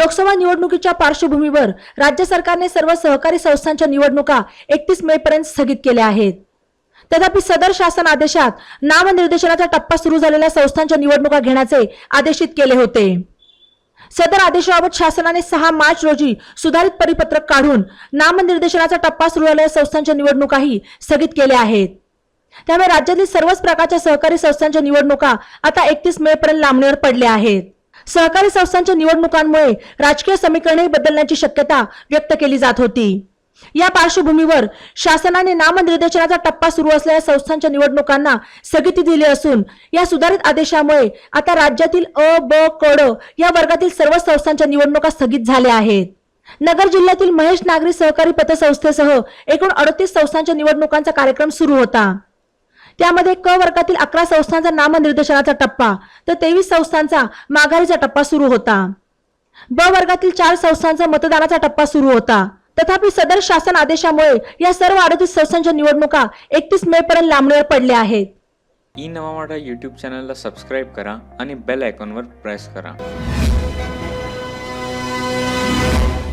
लोकसभा निवडणुकीच्या पार्श्वभूमीवर राज्य सरकारने सर्व सहकारी संस्थांच्या निवडणुका एकतीस मे पर्यंत स्थगित केल्या आहेत. तथापि सदर शासन आदेशात नामनिर्देशनाचा टप्पा सुरू झालेल्या संस्थांच्या निवडणुका घेण्याचे आदेशित केले होते. सदर आदेशाबाबत शासनाने सहा मार्च रोजी सुधारित परिपत्रक काढून नामनिर्देशनाचा टप्पा सुरू झालेल्या संस्थांच्या निवडणुकाही स्थगित केल्या आहेत. त्यामुळे राज्यातील सर्वच प्रकारच्या सहकारी संस्थांच्या निवडणुका आता एकतीस मे पर्यंत लांबणीवर पडल्या आहेत. सहकारी संस्थांच्या निवडणुकांमुळे राजकीय समीकरणही बदलण्याची शक्यता व्यक्त केली जात होती. या पार्श्वभूमीवर शासनाने नामनिर्देशनाचा टप्पा सुरू असलेल्या संस्थांच्या निवडणुकांना स्थगिती दिली असून या सुधारित आदेशामुळे आता राज्यातील अ ब कड या वर्गातील सर्व संस्थांच्या निवडणुका स्थगित झाल्या आहेत. नगर जिल्ह्यातील महेश नागरी सहकारी पतसंस्थेसह एकूण अडतीस संस्थांच्या निवडणुकांचा कार्यक्रम सुरू होता. त्यामध्ये क वर्गातील अकरा संस्थांचा नामनिर्देशनाचा टप्पा तर तेवीस संस्थांचा माघारीचा टप्पा सुरू होता. ब वर्गातील चार संस्थांचा मतदानाचा टप्पा सुरू होता. तथापि सदर शासन आदेशामुळे या सर्व अडतीस संस्थांच्या निवडणुका एकतीस मे पर्यंत लांबणीवर पडल्या आहेत. ई नवा मराठा यूट्यूब चॅनलला सबस्क्राईब करा आणि बेल आयकॉनवर प्रेस करा.